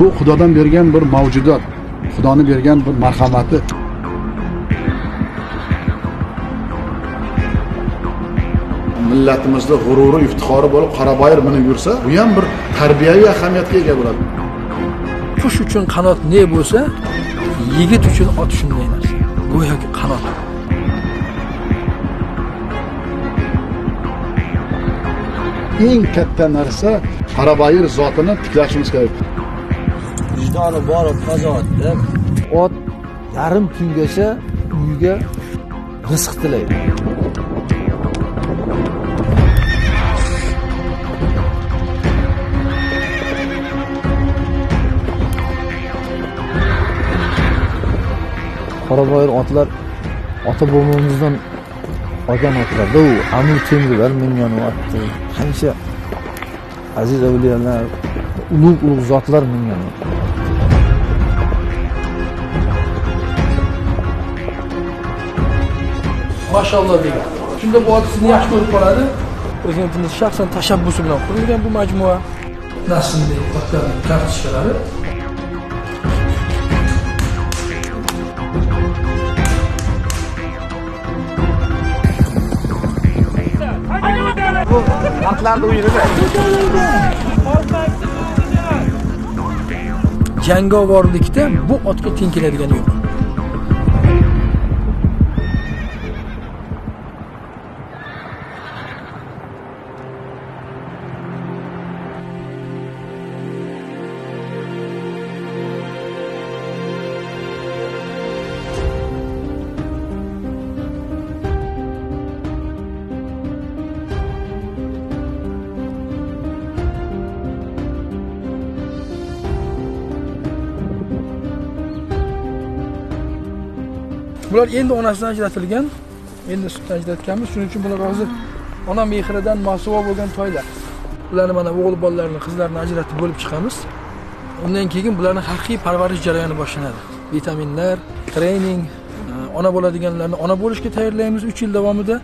bu xudodan bergan bir mavjudot xudoni bergan bir marhamati. Millatimizda g'ururi iftixori bo'lib qoraboyir minib yursa bu ham bir tarbiyaviy ahamiyatga ega bo'ladi. Qush uchun qanot ne bo'lsa yigit uchun ot shunday narsa. Go'yoki qanot. Eng katta narsa qoraboyir zotini tiklashimiz kerak vijdoni bor fazoatda ot yarim kungacha uyiga rizq tilaydi qoraboyir otlar ota bobomizdan olgan otlarda u amir temurlar mingan u otni qancha aziz avliyolar ulug' ulug' zotlar mingan ot. mashalloh degan shunda bu ot sizni yaxshi ko'rib qoladi prezidentimiz shaxsan tashabbusi bilan qurilgan bu majmua naslli otlarning kartochkalari jangovorlikda bu otga teng keladigani yo'q bular endi onasidan ajratilgan endi sutdan ajratganmiz. Shuning uchun bular hozir ona mehridan mosuvo bo'lgan toylar. Ularni mana o'g'il bolalarini qizlarini ajratib bo'lib chiqamiz. Undan keyin bularni haqiqiy parvarish jarayoni boshlanadi. Vitaminlar trening e, ona bo'ladiganlarni ona bo'lishga tayyorlaymiz uch yil davomida.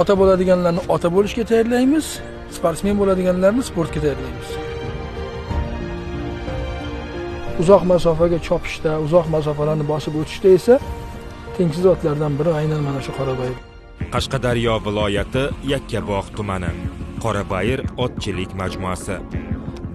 Ota bo'ladiganlarni ota bo'lishga tayyorlaymiz sportsmen bo'ladiganlarni sportga tayyorlaymiz. Uzoq masofaga chopishda uzoq masofalarni bosib o'tishda esa tengsiz otlardan biri aynan mana shu qoraboy qashqadaryo viloyati yakkabog' tumani qorabayir otchilik majmuasi.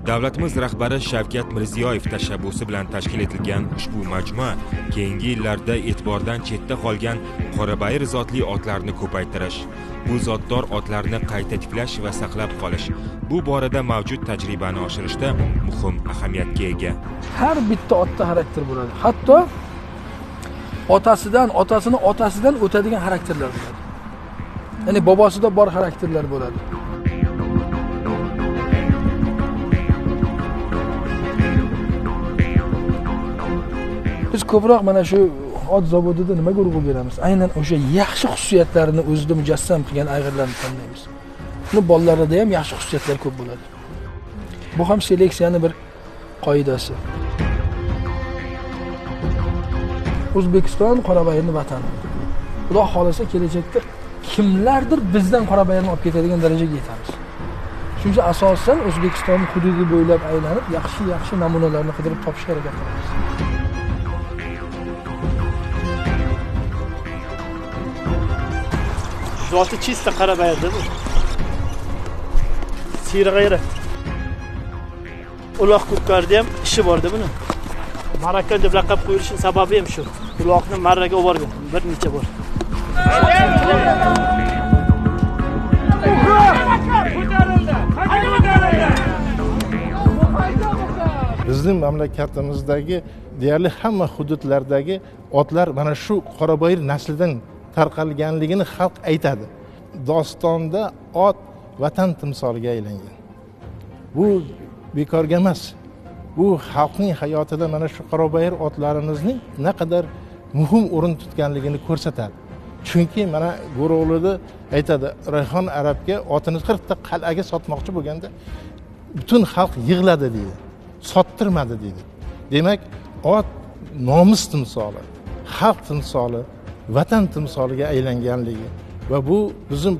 Davlatimiz rahbari shavkat mirziyoyev tashabbusi bilan tashkil etilgan ushbu majmua keyingi yillarda e'tibordan chetda qolgan qorabayir zotli otlarni ko'paytirish bu zotdor otlarni qayta tiklash va saqlab qolish bu borada mavjud tajribani oshirishda muhim ahamiyatga ega. Har bitta otda xarakter bo'ladi. Hatto otasidan otasini otasidan o'tadigan xarakterlar bo'ladi. Ya'ni bobosida bor xarakterlar bo'ladi. Biz ko'proq mana shu ot zavodida nimaga urg'u beramiz? Aynan o'sha yaxshi xususiyatlarini o'zida mujassam qilgan ayg'irlarni tanlaymiz. Uni bolalarida ham yaxshi xususiyatlar ko'p bo'ladi. Bu ham seleksiyani bir qoidasi. O'zbekiston qorabayirni vatani xudo xohlasa kelajakda kimlardir bizdan qorabayirni olib ketadigan darajaga yetamiz. Shuning uchun asosan o'zbekiston hududi bo'ylab aylanib yaxshi yaxshi namunalarni qidirib topishga harakat qilamiz. Zoti чисто qarabayirda bu siyri uloq ko'kkarni ham ishi borda buni marakan deb laqab qo'yilishi sababi ham shu. Buloqni marraga olib borgan bir necha bor. Bizning mamlakatimizdagi deyarli hamma hududlardagi otlar mana shu qoraboyir naslidan tarqalganligini xalq aytadi. Dostonda ot vatan timsoliga aylangan. Bu bekorga emas. Bu xalqning hayotida mana shu qorabayir otlarimizning naqadar muhim o'rin tutganligini ko'rsatadi. Chunki mana go'ro'g'lida aytadi rayhon arabga otini qirqta qal'aga sotmoqchi bo'lganda butun xalq yig'ladi deydi sottirmadi deydi. Demak ot nomus timsoli xalq timsoli vatan timsoliga aylanganligi va bu bizim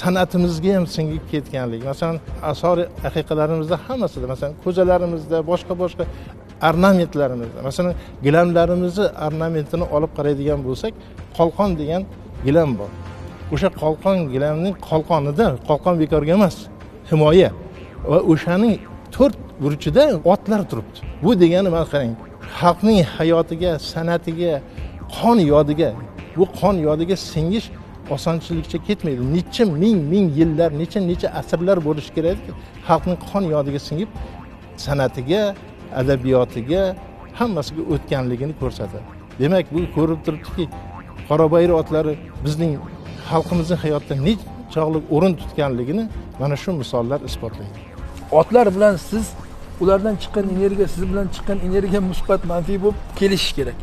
san'atimizga ham singib ketganligi masalan asori aqiqalarimizda hammasida masalan ko'zalarimizda boshqa boshqa ornamentlarimizda. Masalan gilamlarimizni ornamentini olib qaraydigan bo'lsak qolqon degan gilam bor. O'sha qolqon gilamning qolqonida qolqon bekorga emas himoya. Va o'shaning to'rt burchida otlar turibdi. Bu degani mana qarang xalqning hayotiga san'atiga qon yodiga bu qon yodiga singish osonchilikcha ketmaydi. Necha ming ming yillar necha necha asrlar bo'lishi kerakki xalqning qon yodiga singib san'atiga adabiyotiga hammasiga o'tganligini ko'rsatadi. Demak bu ko'rib turibdiki qorabayir otlari bizning xalqimizni hayotida nechog'lik o'rin tutganligini mana shu misollar isbotlaydi. Otlar bilan siz ulardan chiqqan energiya siz bilan chiqqan energiya musbat manfiy bo'lib kelishishi kerak.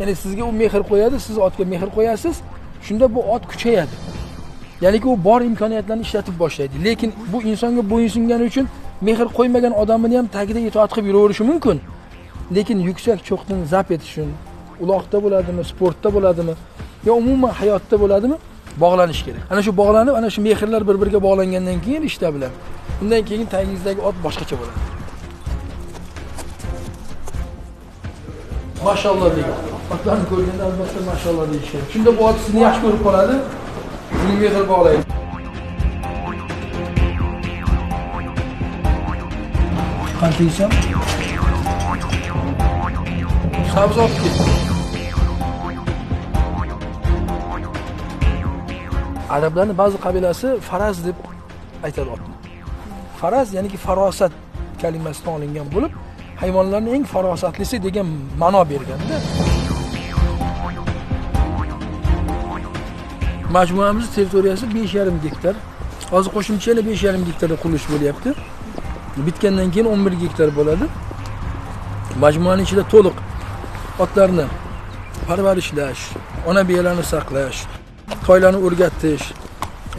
Ya'ni sizga u mehr qo'yadi siz otga mehr qo'yasiz shunda bu ot kuchayadi. Ya'niki u bor imkoniyatlarni ishlatib boshlaydi. Lekin bu insonga bo'yinsungani uchun mehr qo'ymagan odamini ham tagida itoat qilib yuraverishi mumkin. Lekin yuksak cho'qdan zabt etish uchun uloqda bo'ladimi sportda bo'ladimi yo umuman hayotda bo'ladimi bog'lanish kerak. Ana shu bog'lanib ana shu mehrlar bir biriga bog'langandan keyin rishta bilan. Undan keyin tagingizdagi ot boshqacha bo'ladi. Mashalloh deydi otlarni ko'rganda albatta mashalloh deyish kerak shunda bu ot sizni yaxshi ko'rib qoladi sizning mehr bog'laydi qancha yesam sabzi olib ket arablarni ba'zi qabilasi faraz deb aytadi otni faraz ya'niki farosat kalimasidan olingan bo'lib hayvonlarni eng farosatlisi degan ma'no berganda majmuamiz territoriyasi besh yarim gektar hozir qo'shimcha yana besh yarim gektarda qurilish bo'lyapti bitgandan keyin o'n bir gektar bo'ladi majmuani ichida to'liq otlarni parvarishlash ona biyalarni saqlash toylarni o'rgatish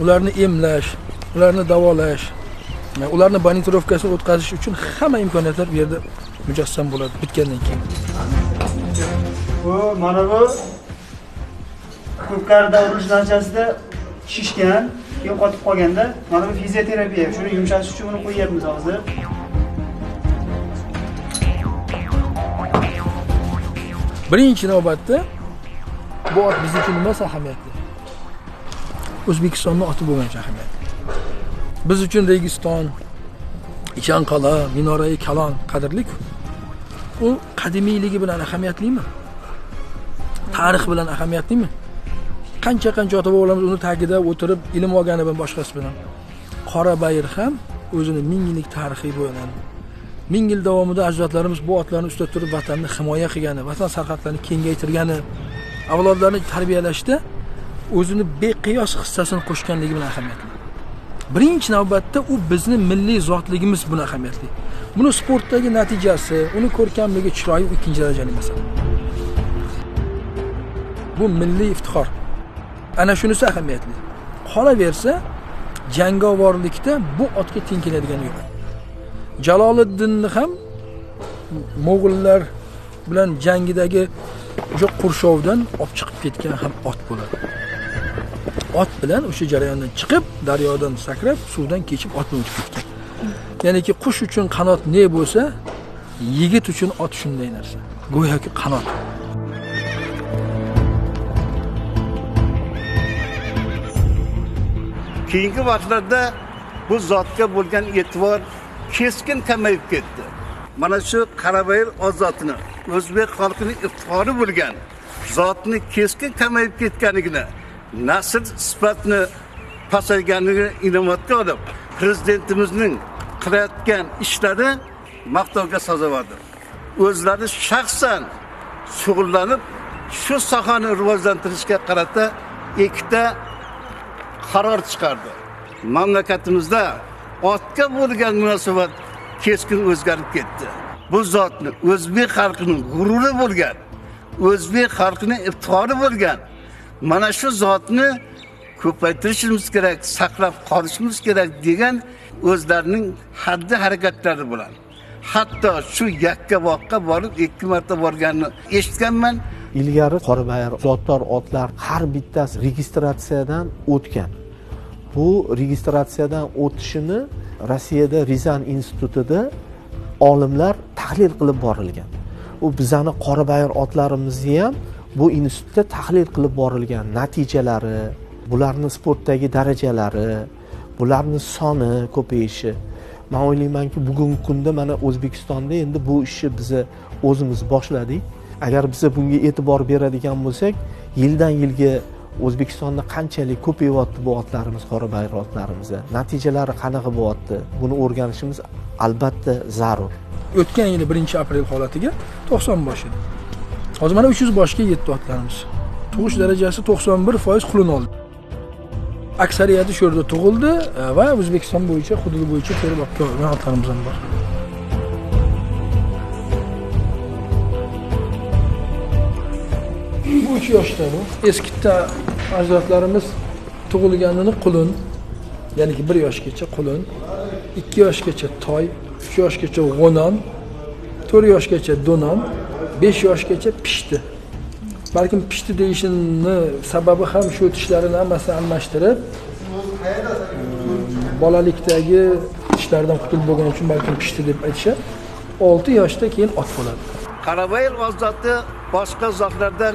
ularni emlash ularni davolash ularni bonitorovkasini o'tkazish uchun hamma imkoniyatlar bu yerda mujassam bo'ladi bitgandan keyin bu mana bu ko'pkarida urilish natijasida shishgan yo'qotib qolganda mana bu fizioterapiya. Shuni yumshatish uchun buni qo'yyapmiz hozir. Birinchi navbatda bu ot biz uchun nimasi ahamiyatli? O'zbekistonni oti bo'lgancha ahamiyatli biz uchun registon ishanqal'a minorai kalon qadrliku u qadimiyligi bilan ahamiyatlimi? Tarix bilan ahamiyatlimi? Qancha qancha ota bobolarimiz uni tagida o'tirib ilm olgani bilan boshqasi bilan. Qora bayir ham o'zini ming yillik tarixiy bilan ming yil davomida ajdodlarimiz bu otlarni ustida turib vatanni himoya qilgani vatan sarhadlarini kengaytirgani avlodlarni tarbiyalashda o'zini beqiyos hissasini qo'shganligi bilan ahamiyatli. Birinchi navbatda u bizni milliy zotligimiz buni ahamiyatli. Buni sportdagi natijasi uni ko'rkamligi chiroyi ikkinchi darajali masala bu milliy iftixor. Ana shunisi ahamiyatli. Qolaversa jangovorlikda bu otga teng keladigani yo'q. Jaloliddinni ham mo'g'ullar bilan jangidagi o'sha qurshovdan olib chiqib ketgan ham ot bo'ladi. Ot bilan o'sha jarayondan chiqib daryodan sakrab suvdan kechib ot bilan o'tib ketgan ya'niki qush uchun qanot ne bo'lsa yigit uchun ot shunday narsa. Go'yoki qanot. Keyingi vaqtlarda bu zotga bo'lgan e'tibor keskin kamayib ketdi. Mana shu qarabayir ozotini o'zbek xalqining iftixori bo'lgan zotni keskin kamayib ketganligini nasl sifatni pasayganligini inobatga olib prezidentimizning qilayotgan ishlari maqtovga sazovordir o'zlari shaxsan shug'ullanib shu sohani rivojlantirishga qarata ikkita qaror chiqardi. Mamlakatimizda otga bo'lgan munosabat keskin o'zgarib ketdi. Bu zotni o'zbek xalqining g'ururi bo'lgan o'zbek xalqining iftixori bo'lgan mana shu zotni ko'paytirishimiz kerak saqlab qolishimiz kerak degan o'zlarining haddi harakatlari bilan. Hatto shu yakkabog'ga borib ikki marta borganini eshitganman. Ilgari qorabayir zotdor otlar har bittasi registratsiyadan o'tgan. Bu registratsiyadan o'tishini rossiyada rizan institutida olimlar tahlil qilib borilgan. U bizani qorabayir otlarimizni ham bu institutda tahlil qilib borilgan natijalari bularni sportdagi darajalari bularni soni ko'payishi. Man o'ylaymanki bugungi kunda mana o'zbekistonda endi bu ishni biza o'zimiz boshladik. Agar biz bunga e'tibor beradigan bo'lsak yildan yilga o'zbekistonda qanchalik ko'payyapti bu otlarimiz qora bayroq otlarimizni? Natijalari qanaqa bo'lyapti? Buni o'rganishimiz albatta zarur. O'tgan yili birinchi aprel holatiga to'qson bosh edi. Hozir mana uch yuz boshga yetdi otlarimiz. Tug'ish darajasi to'qson bir foiz qulun oldi. Aksariyati shu yerda tug'ildi e, va o'zbekiston bo'yicha hududi bo'yicha terib olib kelgan otlarimiz ham bor. Uch yoshda bu. Eskitda ajdodlarimiz tug'ilganini qulun. Ya'niki bir yoshgacha qulun. İkki yoshgacha toy. Uch yoshgacha g'o'non to'rt yoshgacha do'non besh yoshgacha pishdi balkim pishdi deyishini sababi ham shu tishlarini hammasini almashtirib mm, bolalikdagi tishlardan qutulib bo'lgani uchun balkim pishdi deb aytishadi olti yoshda keyin ot bo'ladi Qarabayir ozoti boshqa zotlardan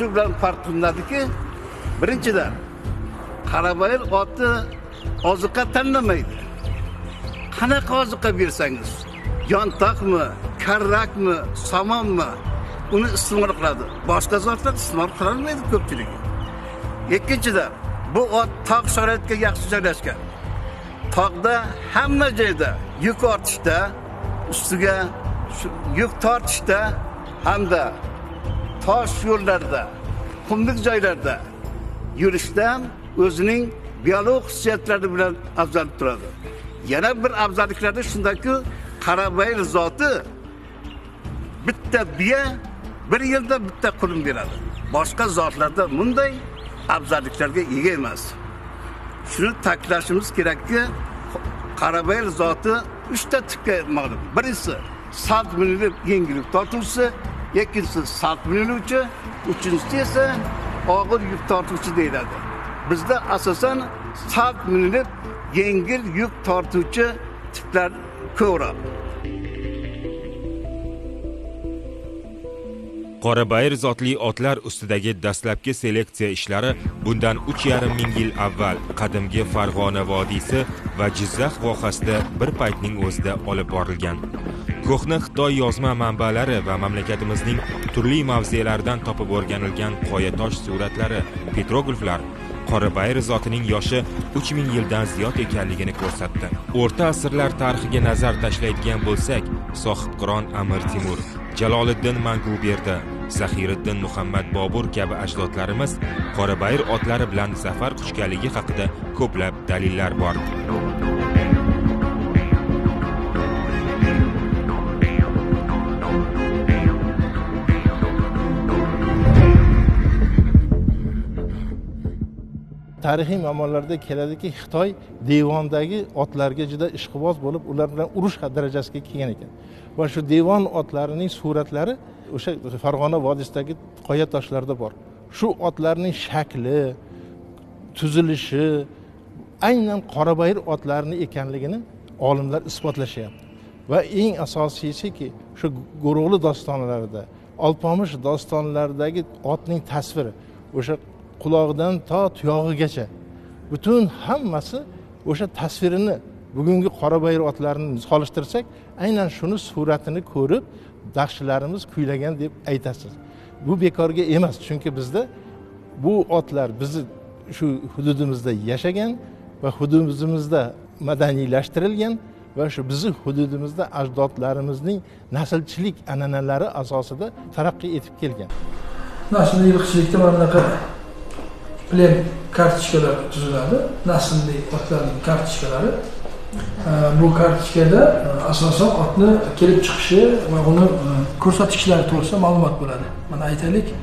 shu bilan farq qilinadiki, birinchidan Qarabayir oti oziqa tanlamaydi. Qanaqa oziqa bersangiz, yontoqmi, karrakmi, somonmi, uni iste'mol qiladi. Boshqa zotlar iste'mol qilolmaydi ko'pchiligi. Ikkinchidan, bu ot tog' sharoitiga yaxshi joylashgan. Tog'da hamma joyda yuk ortishda, ustiga yuk tortishda hamda tosh yo'llarda, qumlik joylarda yurishdan o'zining biologik xususiyatlari bilan afzal turadi. Yana bir afzalliklari shundaki, Qarabayir zoti bitta biya bir yilda bitta qulim beradi. Boshqa zotlarda bunday afzalliklarga ega emas. Shuni ta'kidlashimiz kerakki, Qarabayir zoti uchta tipga ma'lum. Birinchisi salt minilib yengillik tortuvchisi, ikkinchisi salt miniluvchi, uchinchisi esa og'ir yuk tortuvchi deyiladi. Bizda asosan salt minilib yengil yuk tortuvchi tiplar ko'proq. Qorabayir zotli otlar ustidagi dastlabki seleksiya ishlari bundan 3,5 ming yil avval qadimgi farg'ona vodiysi va jizzax vohasida bir paytning o'zida olib borilgan. Ko'hna xitoy yozma manbalari va mamlakatimizning turli mavzelaridan topib o'rganilgan qoyatosh suratlari petrogliflar qorabayir zotining yoshi 3000 yildan ziyod ekanligini ko'rsatdi. O'rta asrlar tarixiga nazar tashlaydigan bo'lsak sohibqiron amir temur jaloliddin manguberdi zahiriddin muhammad bobur kabi ajdodlarimiz qorabayir otlari bilan zafar quchganligi haqida ko'plab dalillar bor. Tarixiy manbalarda keladiki xitoy devondagi otlarga juda ishqiboz bo'lib ular bilan urush darajasiga kelgan ekan. Va shu devon otlarining suratlari o'sha farg'ona vodiysidagi qoya toshlarda bor. Shu otlarning shakli tuzilishi aynan qorabayir otlarini ekanligini olimlar isbotlashyapti. Va eng asosiysiki shu go'ro'g'li dostonlarida olpomish dostonlaridagi otning tasviri o'sha qulog'idan to tuyog'igacha butun hammasi o'sha tasvirini bugungi qorabayir otlarini solishtirsak aynan shuni suratini ko'rib daxshilarimiz kuylagan deb aytasiz. Bu bekorga emas chunki bizda bu otlar bizni shu hududimizda yashagan va hududimizda madaniylashtirilgan va shu bizni hududimizda ajdodlarimizning naslchilik an'analari asosida taraqqiy etib kelgan. Mana shunday yilqichilikda mana bunaqa plen kartochkalar tuziladi. Naslli otlarning kartochkalari bu kartochkada e, asosan otni kelib chiqishi va uni e, ko'rsatkichlari to'g'risida ma'lumot bo'ladi mana aytaylik e,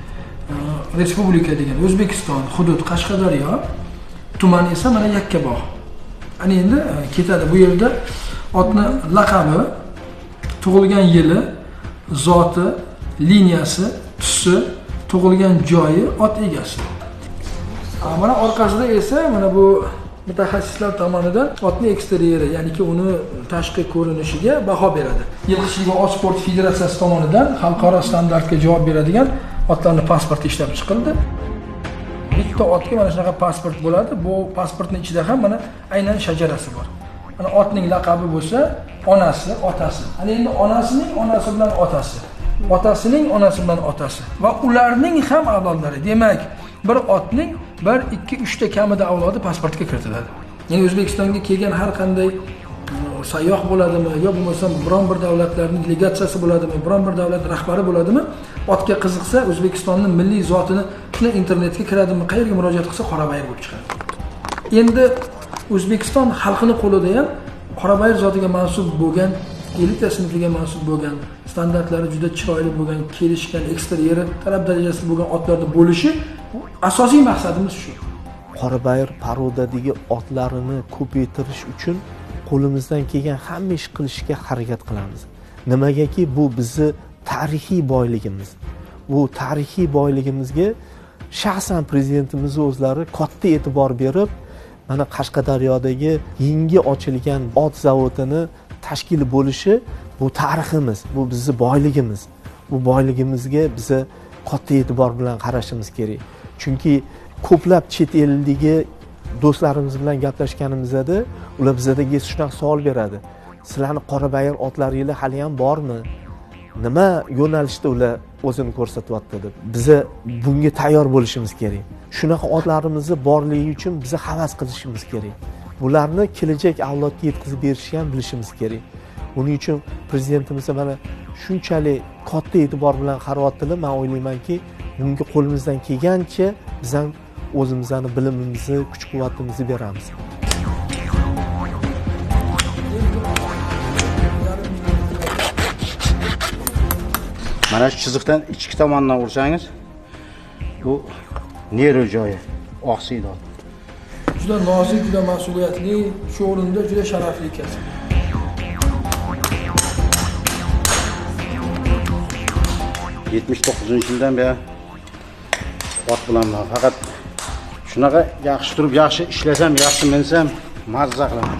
respublika degan o'zbekiston hudud qashqadaryo tuman esa mana yakkabog' ana endi e, ketadi bu yerda otni laqabi tug'ilgan yili zoti liniyasi tusi tug'ilgan joyi ot egasi. Mana orqasida esa mana bu mutaxassislar tomonidan otning eksteryeri ya'niki uni tashqi ko'rinishiga baho beradi. Yilqichilik ot sport federatsiyasi tomonidan xalqaro standartga javob beradigan otlarni pasporti ishlab chiqildi. Bitta otga mana shunaqa pasport bo'ladi. Bu pasportni ichida ham mana aynan shajarasi bor. Mana otning laqabi bo'lsa onasi otasi. Ana endi onasining onasi bilan otasi. Otasining onasi bilan otasi. Va ularning ham avlodlari. Demak bir otning bir ikki uchta kamida avlodi pasportga kiritiladi. Ya'ni o'zbekistonga kelgan har qanday uh, sayyoh bo'ladimi yo bo'lmasam biron bir davlatlarning delegatsiyasi bo'ladimi biron bir davlat rahbari bo'ladimi otga qiziqsa o'zbekistonni milliy zotini shunday internetga kiradimi qayerga murojaat qilsa qorabayir bo'lib chiqadi. Endi o'zbekiston xalqini qo'lida ham qorabayir zotiga mansub bo'lgan elita sinfiga mansub bo'lgan standartlari juda chiroyli bo'lgan kelishgan eksteryeri talab darajasida bo'lgan otlarda bo'lishi bu asosiy maqsadimiz shu. Qorabayir parodadagi otlarini ko'paytirish uchun qo'limizdan kelgan hamma ish qilishga harakat qilamiz. Nimagaki bu bizni tarixiy boyligimiz. Bu tarixiy boyligimizga shaxsan prezidentimiz o'zlari katta e'tibor berib mana qashqadaryodagi yangi ochilgan ot zavodini tashkil bo'lishi bu tariximiz bu bizni boyligimiz. Bu boyligimizga biza katta e'tibor bilan qarashimiz kerak. Chunki ko'plab chet eldagi do'stlarimiz bilan gaplashganimizda ular bizadagi shunaqa savol beradi. Sizlarni qorabayir otlaringlar haliyam bormi? Nima yo'nalishda ular o'zini ko'rsatyapti deb. Biza bunga tayyor bo'lishimiz kerak. Shunaqa otlarimizni borligi uchun biza havas qilishimiz kerak. Bularni kelajak avlodga yetkazib berishni ham bilishimiz kerak. Buning uchun prezidentimiz mana shunchalik katta e'tibor bilan qaryaptilar man o'ylaymanki bunga qo'limizdan kelgancha biz ham o'zimizni bilimimizni kuch quvvatimizni beramiz. Mana shu chiziqdan ichki tomondan ursangiz bu nero joyi oqsiydi juda nozik juda mas'uliyatli shu o'rinda juda sharafli kasb yetmish to'qqizinchi yildan beri ot bilanman faqat shunaqa yaxshi turib yaxshi ishlasam yaxshi minsam mazza qilaman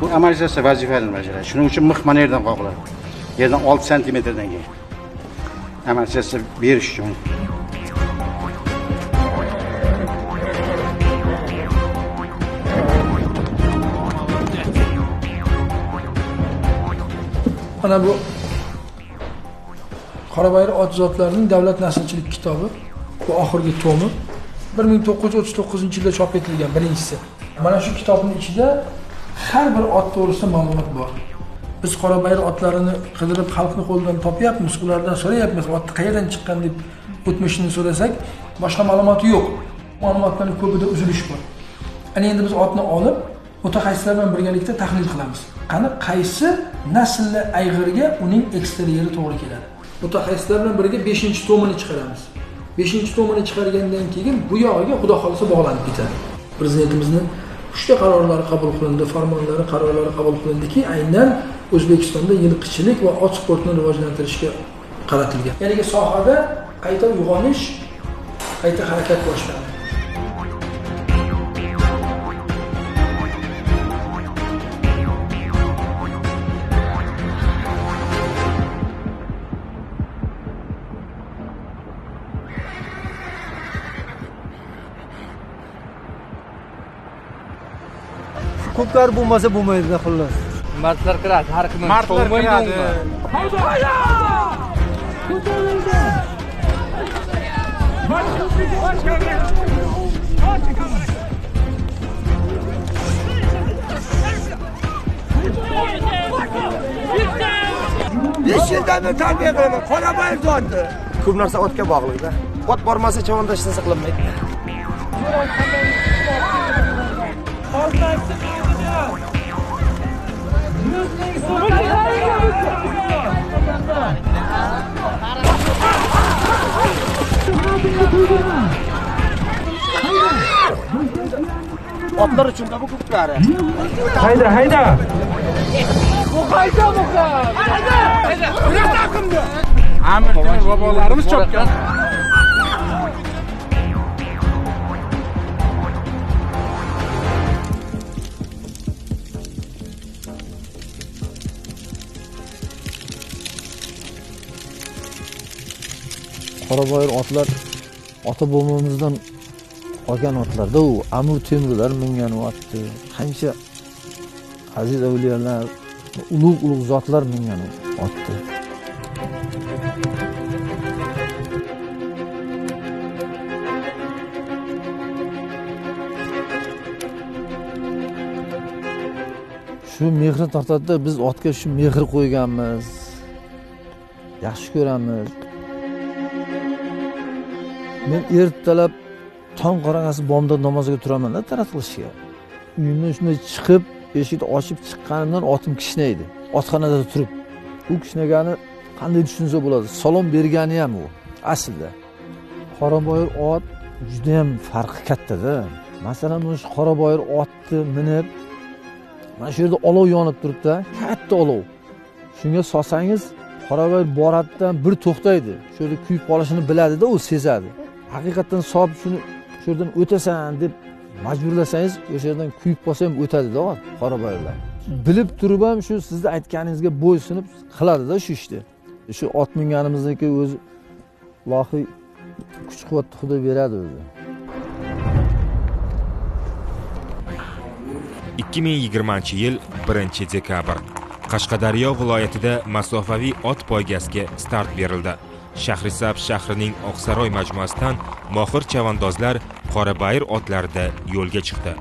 bu amalizatsiya vazifalarini bajaradi shuning uchun mix mana yerdan qoqiladi yerdan olti santimetrdan keyin amalizatsiya berish uchun mana bu qorabayir otzodlarining davlat naslchilik kitobi. Bu oxirgi tomi. bir ming to'qqiz yuz o'ttiz to'qqizinchi yilda chop etilgan birinchisi. Mana shu kitobni ichida har bir ot to'g'risida ma'lumot bor. Biz qorabayir otlarini qidirib xalqni qo'lidan topyapmiz ulardan so'rayapmiz otni qayerdan chiqqan deb o'tmishini so'rasak boshqa ma'lumoti yo'q. Ma'lumotlarni ko'pida uzilish bor. Ana endi biz otni olib mutaxassislar bilan birgalikda tahlil qilamiz. Qani qaysi naslli ayg'irga uning eksteryeri to'g'ri keladi? Mutaxassislar bilan birga beshinchi tomini chiqaramiz. Beshinchi tomini chiqargandan keyin bu yog'iga xudo xohlasa bog'lanib ketadi. Prezidentimizni uchta qarorlari qabul qilindi farmonlari qarorlari qabul qilindiki aynan o'zbekistonda yilqichilik va ot sportini rivojlantirishga qaratilgan. Ya'ni sohada qayta uyg'onish qayta harakat boshlandi ko'pkari bo'lmasa bo'lmaydi xullas mardlar kiradi har kim mardlar kiradi besh yildan beri tarbiya qilaman qorabayir zoti ko'p narsa otga bog'liqda ot bormasa chavanda hech narsa qilinmaydi Otlar için kabuk kukları. Hayda hayda. Bu kayda bu kayda. Hayda. Hayda. Hayda. Hayda. Hayda. Hayda. Hayda. Hayda. Hayda. Qoraboyir otlar ota bobomizdan qolgan otlarda u amir temurlar minganyapti qancha aziz avliyolar ulug' ulug' zotlar mingan otdi shu mehri tortadida biz otga shu mehr qo'yganmiz. Yaxshi ko'ramiz. Men ertalab tong qorong'asi bomdod namoziga turamanda tarat qilishga uyimdan shunday chiqib eshikni ochib chiqqanimdan otim kishnaydi otxonada turib u kishnagani qanday tushunsa bo'ladi? Salom bergani ham u aslida. Qoraboyir ot judayam farqi kattada masalan mana shu qoraboyir otni minib mana shu yerda olov yonib turibdi katta olov. Shunga solsangiz qoraboyir boradida bir to'xtaydi. Shu yerda kuyib qolishini biladida u sezadi. Haqiqatdan solib shuni shu yerdan o'tasan deb majburlasangiz o'sha yerdan kuyib qolsa ham o'tadida qora boylar. Bilib turib ham shu sizni aytganingizga bo'ysunib qiladida shu ishni. Shu ot minganimizniki o'zi ilohiy kuch quvvatni xudo beradi o'zi. 2020 yil 1 dekabr. Qashqadaryo viloyatida masofaviy ot poygasiga start berildi. Shahrisabz shahrining oqsaroy majmuasidan mohir chavandozlar qorabayir otlarida yo'lga chiqdi.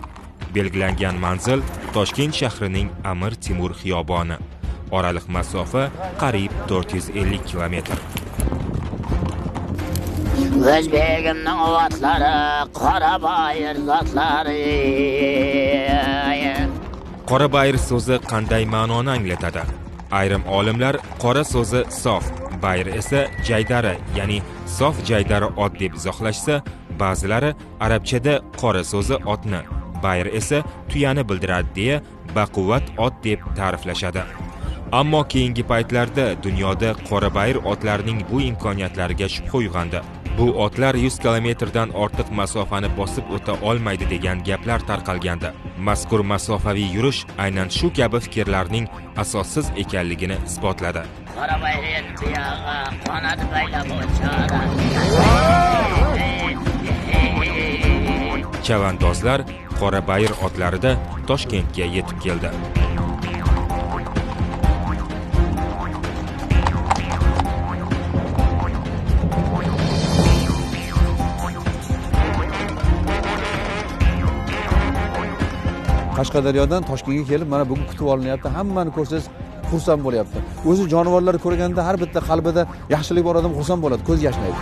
Belgilangan manzil toshkent shahrining amir temur xiyoboni. Oraliq masofa qariyb 450 kilometr. O'zbegimning ovatlari qoraboyir zotlari. Qorabayir so'zi qanday ma'noni anglatadi? Ayrim olimlar qora so'zi sof bayr esa jaydari ya'ni sof jaydari ot deb izohlashsa ba'zilari arabchada qora so'zi otni bayr esa tuyani bildiradi deya baquvvat ot deb ta'riflashadi. Ammo keyingi paytlarda dunyoda qora bayr otlarining bu imkoniyatlariga shubha uyg'ondi. Bu otlar 100 kilometrdan ortiq masofani bosib o'ta olmaydi degan gaplar tarqalgandi. Mazkur masofaviy yurish aynan shu kabi fikrlarning asossiz ekanligini isbotladi. Qanot baylab chavandozlar qorabayir otlarida toshkentga yetib keldi qashqadaryodan toshkentga kelib mana bugun kutib olinyapti. Hammani ko'rsangiz xursand bo'lyapti. O'zi jonivorlarni ko'rganda har bitta qalbida yaxshilik bor odam xursand bo'ladi ko'z yashnaydi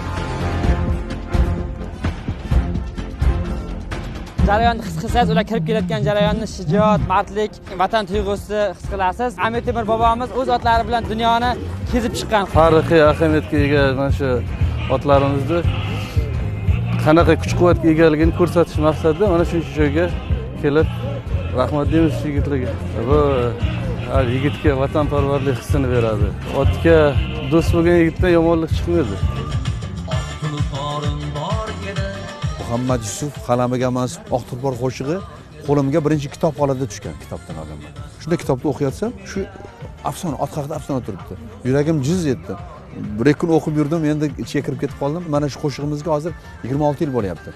jarayonni his qilsangiz ular kirib kelayotgan jarayonni shijoat mardlik vatan tuyg'usi his qilasiz. Amir temur bobomiz o'z otlari bilan dunyoni kezib chiqqan tarixiy ahamiyatga ega mana shu otlarimizni qanaqa kuch quvvatga egaligini ko'rsatish maqsadida mana shuncha joyga kelib rahmat deymiz shu yigitlarga bu har yigitga vatanparvarlik hissini beradi. Otga do'st bo'lgan yigitdan yomonlik chiqmaydi. Muhammad yusuf qalamiga mansub oq tulpor qo'shig'i qo'limga birinchi kitob holatida tushgan kitobdan olganman shunda kitobni o'qiyotsam shu afsona ot haqida afsona turibdi yuragim jiz etdi. Bir ikki kun o'qib yurdim endi ichiga kirib ketib qoldim. Mana shu qo'shig'imizga hozir yigirma olti yil bo'lyapti.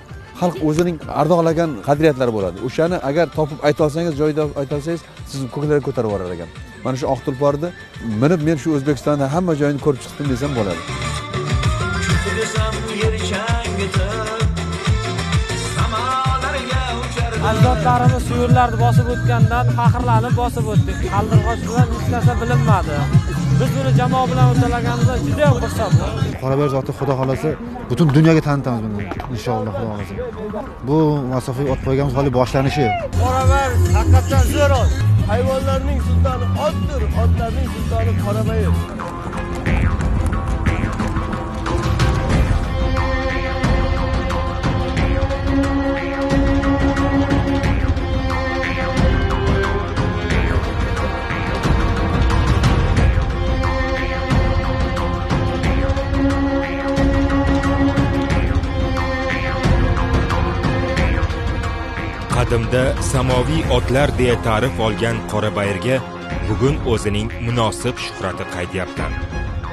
Xalq o'zining ardoqlagan qadriyatlari bo'ladi. O'shani agar topib ayta olsangiz joyida ayta olsangiz sizni ko'klarga ko'tarib yuborar ekan. Mana shu oq tulporni minib men shu o'zbekistonni hamma joyini ko'rib chiqdim desam bo'ladi. Ajdodlarimiz shu yo'llarni bosib o'tgandan faxrlanib bosib o'tdik. Qaldirg'och bilan hech narsa bilinmadi. Biz buni jamoa bilan uddalaganimizdan juda yam xursandman qoraboyir zoti xudo xohlasa butun dunyoga tanitamiz buni inshaalloh xudo xohlasa. Bu masofaviy ot poygamız hali boshlanishi. Qoraboyir haqiqatdan zo'r ot hayvonlarning sultoni otdir otlarning sultoni qoraboyir qadimda samoviy otlar deya ta'rif olgan qorabayirga bugun o'zining munosib shuhrati qaytyapti.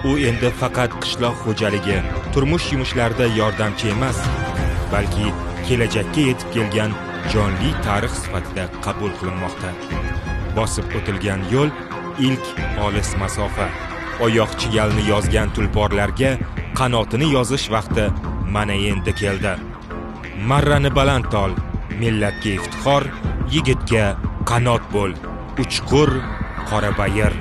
U endi faqat qishloq xo'jaligi turmush yumushlarida yordamchi emas balki kelajakka yetib kelgan jonli tarix sifatida qabul qilinmoqda. Bosib o'tilgan yo'l ilk olis masofa. Oyoq chigalni yozgan tulporlarga qanotini yozish vaqti mana endi keldi. Marrani baland ol millatga iftixor yigitga qanot bo'l uchqur qorabayir